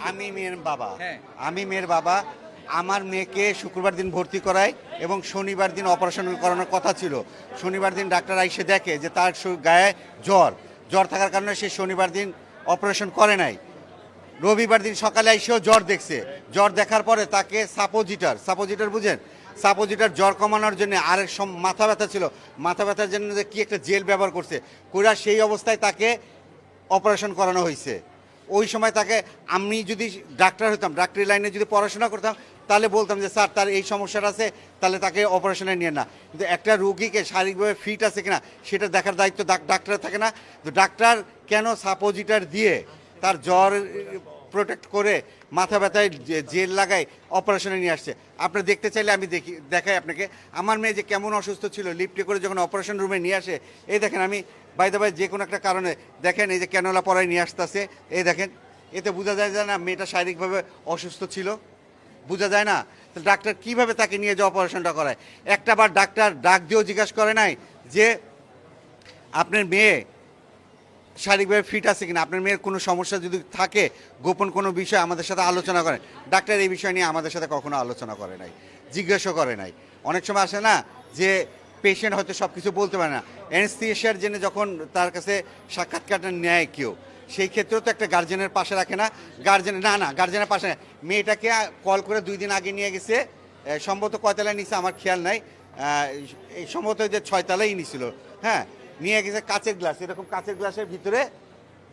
আমি মেয়ের বাবা। হ্যাঁ। আমি মেয়ের বাবা আমার মেয়েকে শুক্রবার দিন ভর্তি করায় এবং শনিবার দিন অপারেশন করানোর কথা ছিল। শনিবার দিন ডাক্তার আইসে দেখে যে তার গায়ে জ্বর। জ্বর থাকার কারণে সে শনিবার দিন অপারেশন করে নাই। রবিবার দিন সকালে এসেও জ্বর দেখছে। জ্বর দেখার পরে তাকে সাপোজিটার সাপোজিটার বুঝেন? সাপোজিটার জ্বর কমানোর জন্য আরেক সম- মাথা ব্যথা ছিল। মাথা ব্যথার জন্য যে কি একটা জেল ব্যবহার করছে। কইরা সেই অবস্থায় তাকে অপারেশন করানো হয়েছে ওই সময় তাকে আমি যদি ডাক্তার হতাম, ডাক্তারি লাইনে যদি পড়াশোনা করতাম, তাহলে বলতাম যে, স্যার, তার এই সমস্যাটা আছে, তাহলে তাকে অপারেশনে নিয়ে না। কিন্তু একটা রুগীকে শারীরিকভাবে ফিট আছে কিনা, সেটা দেখার দায়িত্ব ডাক- ডাক্তারের থাকে না। তো ডাক্তার কেন সাপোজিটার দিয়ে তার জ্বর প্রোটেক্ট করে মাথা ব্যথায় জেল লাগায় অপারেশনে নিয়ে আসছে? আপনি দেখতে চাইলে আমি দেখি, দেখাই আপনাকে। আমার মেয়ে যে কেমন অসুস্থ ছিল লিফটে করে যখন অপারেশন রুমে নিয়ে আসে, এই দেখেন আমি বাইদা বাই যে কোনো একটা কারণে, দেখেন এই যে ক্যানোলা পরায় নিয়ে আসতেছে, এই দেখেন, এতে বোঝা যায় যে না, মেয়েটা শারীরিকভাবে অসুস্থ ছিল। বোঝা যায় না, তো ডাক্তার কীভাবে তাকে নিয়ে যে অপারেশনটা করায়? একটা বার ডাক্তার ডাক দিয়েও জিজ্ঞাসা করে নাই যে, আপনার মেয়ে শারীরিকভাবে ফিট আছে কিনা? আপনার মেয়ের কোনো সমস্যা যদি থাকে, গোপন কোনো বিষয় আমাদের সাথে আলোচনা করেন। ডাক্তার এই বিষয় নিয়ে আমাদের সাথে কখনো আলোচনা করে নাই জিজ্ঞাসা করে নাই। অনেক সময় আসে না যে পেশেন্ট হয়তো সব কিছু বলতে পারে না। অ্যানেস্থিশিয়ার জন্য যখন তার কাছে সাক্ষাৎকারটা নেয় কেউ, সেই ক্ষেত্রেও তো একটা গার্জেনের পাশে রাখে না। গার্জেন না না গার্জেনের পাশে। মেয়েটাকে কল করে দুই দিন আগে নিয়ে গেছে। সম্ভবত কয়তলায় নিছে আমার খেয়াল নাই। সম্ভবত যে ছয়তলাই নিছিল। হ্যাঁ নিয়ে গেছে কাচের গ্লাস এরকম কাচের গ্লাসের ভিতরে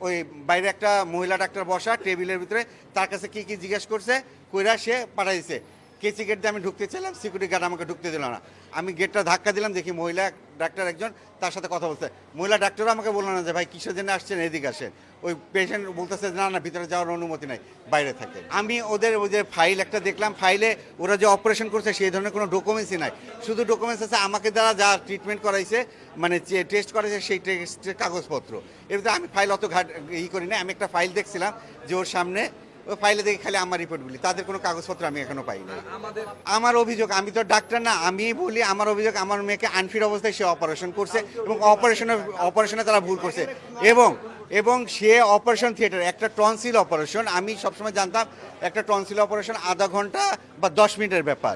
ওই বাইরে একটা মহিলা ডাক্তার বসা টেবিলের ভিতরে, তার কাছে কি কি জিজ্ঞেস করছে, কইরা সে পাঠাই কেচি গেট দিয়ে আমি ঢুকতে চাইলাম সিকিউরিটি গার্ড আমাকে ঢুকতে দিল না। আমি গেটটা ধাক্কা দিলাম, দেখি মহিলা ডাক্তার একজন, তার সাথে কথা বলছে। মহিলা ডাক্তারও আমাকে বলল না যে, ভাই, কিসের জন্য আসছেন? এদিকে আসেন। ওই পেশেন্ট বলতেছে, না না, ভিতরে যাওয়ার অনুমতি নাই, বাইরে থাকে আমি ওদের ওই যে ফাইল একটা দেখলাম ফাইলে ওরা যে অপারেশন করছে, সেই ধরনের কোনো ডকুমেন্টসই নাই। শুধু ডকুমেন্টস আছে, আমাকে দ্বারা যা ট্রিটমেন্ট করাইছে মানে যে টেস্ট করাইছে, সেই টেস্টের কাগজপত্র। এর আমি ফাইল অত ঘাট ই করি না আমি একটা ফাইল দেখছিলাম যে ওর সামনে ওই ফাইলে দেখি খালি আমার রিপোর্টগুলি তাদের কোনো কাগজপত্র আমি এখনও পাই না আমার অভিযোগ আমি তো ডাক্তার না আমি বলি আমার অভিযোগ আমার মেয়েকে আনফিট অবস্থায় সে অপারেশন করছে এবং অপারেশনে অপারেশনে তারা ভুল করছে। এবং এবং সে অপারেশন থিয়েটার একটা টনসিল অপারেশন আমি সবসময় জানতাম একটা টনসিল অপারেশন আধা ঘণ্টা বা দশ মিনিটের ব্যাপার।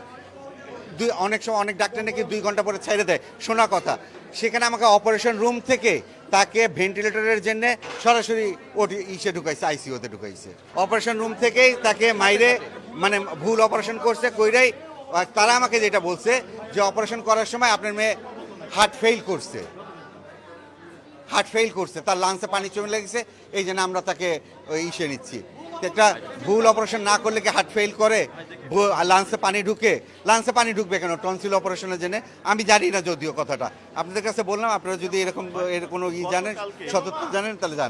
দুই, অনেক সময় অনেক ডাক্তার নাকি দুই ঘণ্টা পরে ছেড়ে দেয়। শোনা কথা, সেখানে আমাকে অপারেশন রুম থেকে তাকে ভেন্টিলেটরের জন্য সরাসরি ওটি ইসে ঢুকাইছে আইসিওতে ঢুকাইছে। অপারেশন রুম থেকেই তাকে মাইরে মানে ভুল অপারেশন করছে, কইরাই তারা আমাকে যেটা বলছে যে অপারেশন করার সময় আপনার মেয়ে হার্ট ফেল করছে। হার্ট ফেল করছে, তার লাংসে পানি চমে লেগেছে এই জন্য আমরা তাকে ইসে নিচ্ছি। একটা ভুল অপারেশন না করলে কি হার্ট ফেল করে? লাংসে পানি ঢুকে? লাংসে পানি ঢুকবে কেন? টনসিল অপারেশনের জন্য? আমি জানি না যদিও কথাটা। আপনাদের কাছে বললাম আপনারা যদি এরকম এর কোনো ই জানেন সতর্ক জানেন তাহলে জানেন